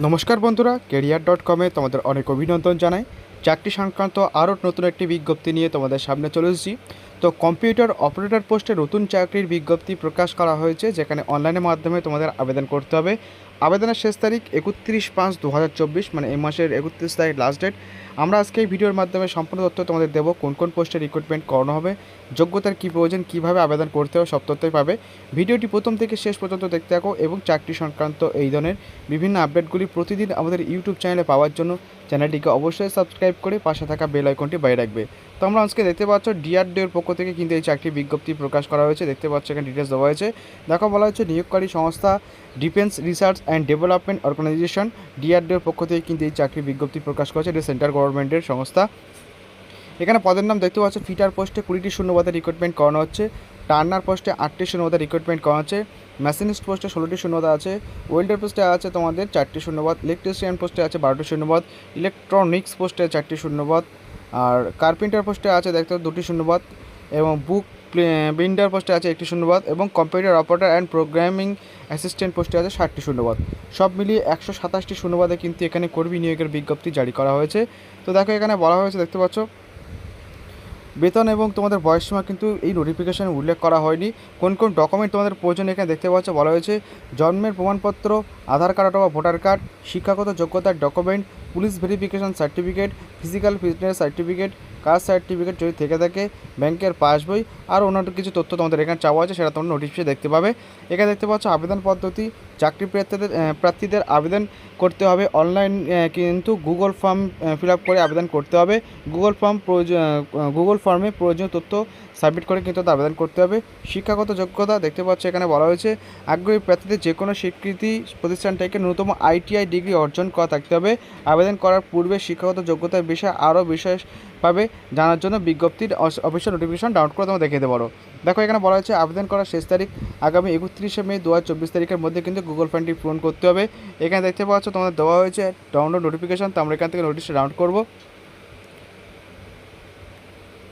নমস্কার বন্ধুরা, career dot কমে তোমাদের অনেক অভিনন্দন জানাই। চাকরি সংক্রান্ত আরও নতুন একটি বিজ্ঞপ্তি নিয়ে তোমাদের সামনে চলে এসেছি। তো কম্পিউটার অপারেটর পোস্টে নতুন চাকরির বিজ্ঞপ্তি প্রকাশ করা হয়েছে, যেখানে অনলাইনের মাধ্যমে তোমাদের আবেদন করতে হবে। আবেদনের শেষ তারিখ একত্রিশ পাঁচ দু মানে এই মাসের একত্রিশ তারিখ লাস্ট ডেট আমরা আজকে এই ভিডিওর মাধ্যমে সম্পূর্ণ তথ্য তোমাদের দেবো, কোন কোন পোস্টে রিক্রুটমেন্ট করানো হবে, যোগ্যতার কী প্রয়োজন, কীভাবে আবেদন করতে হবে, সব তথ্যই পাবে। ভিডিওটি প্রথম থেকে শেষ পর্যন্ত দেখতে থাকো এবং চাকরি সংক্রান্ত এই ধরনের বিভিন্ন আপডেটগুলি প্রতিদিন আমাদের ইউটিউব চ্যানেলে পাওয়ার জন্য। চ্যানেলটিকে অবশ্যই সাবস্ক্রাইব করে পাশে থাকা বেল আইকনটি বাইরে রাখবে। তো আমরা আজকে দেখতে পাচ্ছ ডিআরডিওর পক্ষ থেকে কিন্তু এই চাকরির বিজ্ঞপ্তি প্রকাশ করা হয়েছে। দেখতে পাচ্ছ, এখানে ডিটেলস দেওয়া হয়েছে। দেখো, বলা হচ্ছে নিয়োগকারী সংস্থা defence research and development organisation ডিআরডিওর পক্ষ থেকে কিন্তু এই চাকরির বিজ্ঞপ্তি প্রকাশ করেছে এটা সেন্ট্রাল গভর্নমেন্টের সংস্থা। এখানে পদের নাম দেখতে পাচ্ছ, ফিটার পোস্টে কুড়িটি শূন্যপদে রিক্রুটমেন্ট করানো হচ্ছে। টার্নার পোস্টে আটটি শূন্যপদে রিক্রুটমেন্ট করা হচ্ছে। মেশিনিস্ট পোস্টে ষোলোটি শূন্যপদ আছে। ওয়েল্ডার পোস্টে আছে তোমাদের চারটি শূন্যপদ ইলেকট্রিশিয়ান পোস্টে আছে বারোটি শূন্যপদ ইলেকট্রনিক্স পোস্টে চারটি শূন্যপদ আর কার্পেন্টার পোস্টে আছে দেখতে দুটি শূন্যপদ এবং বুক বিন্ডার পোস্টে আছে একটি শূন্যপদ এবং computer operator and programming assistant পোস্টে আছে ষাটটি শূন্যপদ। সব মিলিয়ে একশো সাতাশটি শূন্যপদে কিন্তু এখানে কর্মী নিয়োগের বিজ্ঞপ্তি জারি করা হয়েছে। তো দেখো এখানে বলা হয়েছে, দেখতে পাচ্ছ? বেতন এবং তোমাদের বয়সসীমা কিন্তু এই নোটিফিকেশানে উল্লেখ করা হয়নি। কোন কোন ডকুমেন্ট তোমাদের প্রয়োজন এখানে দেখতে পাচ্ছ, বলা হয়েছে, জন্মের প্রমাণপত্র, আধার কার্ড অথবা ভোটার কার্ড, শিক্ষাগত যোগ্যতার document police verification certificate physical fitness certificate caste certificate যদি থেকে থাকে ব্যাংকের পাসবই আর অন্যান্য কিছু তথ্য তোমাদের এখানে চাওয়া আছে, সেটা তোমরা নোটিফিকেশন দেখতে পাবে। এখানে দেখতে পাচ্ছ আবেদন পদ্ধতি, চাকরি প্রার্থীদের প্রার্থীদের আবেদন করতে হবে। অনলাইন কিন্তু গুগল ফর্ম ফিল করে আবেদন করতে হবে। গুগল ফর্ম গুগল ফর্মে প্রয়োজনীয় তথ্য সাবমিট করে কিন্তু আবেদন করতে হবে। শিক্ষাগত যোগ্যতা দেখতে পাচ্ছ এখানে বলা হয়েছে, আগ্রহী প্রার্থীদের যে কোনো স্বীকৃতি প্রতিষ্ঠান থেকে ন্যূনতম আইটিআই ডিগ্রি অর্জন করা থাকতে হবে। আবেদন করার পূর্বে শিক্ষাগত যোগ্যতার বিষয়ে আরও বিশেষভাবে জানার জন্য বিজ্ঞপ্তির অফিসিয়াল নোটিফিকেশন ডাউনলোড করে তোমরা দেখে দিতে পারো দেখো, এখানে বলা হয়েছে, আবেদন করার শেষ তারিখ আগামী একত্রিশে মে দু হাজার চব্বিশ তারিখের মধ্যে কিন্তু গুগল ফর্মটি পূরণ করতে হবে। এখানে দেখতে পাচ্ছ, তোমাদের দেওয়া হয়েছে ডাউনলোড নোটিফিকেশন তো আমরা এখান থেকে নোটিশটা ডাউনলোড করব।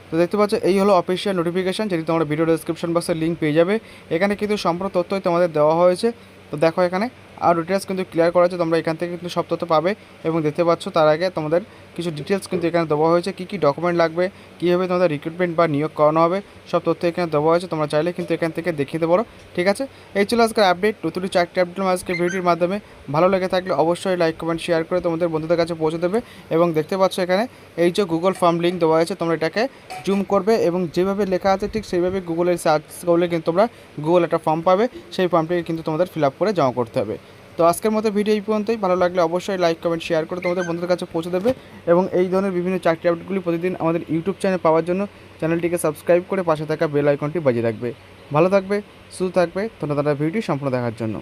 তো দেখতে পাচ্ছ, এই হলো অফিসিয়াল নোটিফিকেশান যেটি তোমরা ভিডিও ডেসক্রিপশন বক্সে লিঙ্ক পেয়ে যাবে। এখানে কিন্তু সম্পূর্ণ তথ্যই তোমাদের দেওয়া হয়েছে। তো দেখো এখানে, আর ডিটেলস কিন্তু ক্লিয়ার করা আছে, তোমরা এখান থেকে কিন্তু সব তথ্য পাবে। এবং দেখতে পাচ্ছ, তার আগে তোমাদের কিছু ডিটেলস কিন্তু এখানে দেওয়া হয়েছে। কী কী ডকুমেন্ট লাগবে, কীভাবে তোমাদের রিক্রুটমেন্ট বা নিয়োগ করানো হবে, সব তথ্য এখানে দেওয়া হয়েছে। তোমরা চাইলে কিন্তু এখান থেকে দেখিয়ে দিতে পারো। ঠিক আছে? এই ছিল আজকের আপডেট নতুন চারটি আপডেট আজকে ভিডিওর মাধ্যমে। ভালো লেগে থাকলে অবশ্যই লাইক কমেন্ট শেয়ার করে তোমাদের বন্ধুদের কাছে পৌঁছে দেবে। এবং দেখতে পাচ্ছ এখানে, এই যে গুগল ফর্ম লিঙ্ক দেওয়া আছে তোমরা এটাকে জুম করবে এবং যেভাবে লেখা আছে, ঠিক সেইভাবে গুগলের সার্চ করলে কিন্তু তোমরা গুগল একটা ফর্ম পাবে। সেই ফর্মটিকে কিন্তু তোমাদের ফিল আপ করে জমা করতে হবে। তো আজকের মতো ভিডিও এই পর্যন্তই। ভালো লাগলে অবশ্যই লাইক, কমেন্ট শেয়ার করে তোমাদের বন্ধুদের কাছে পৌঁছে দেবে এবং এই ধরনের বিভিন্ন চাকরি আপডেটগুলি প্রতিদিন আমাদের ইউটিউব চ্যানেল পাওয়ার জন্য চ্যানেলটিকে সাবস্ক্রাইব করে পাশে থাকা বেল আইকনটি বাজিয়ে রাখবে। ভালো থাকবে, সুস্থ থাকবে। ধন্যবাদ ভিডিওটি সম্পূর্ণ দেখার জন্য।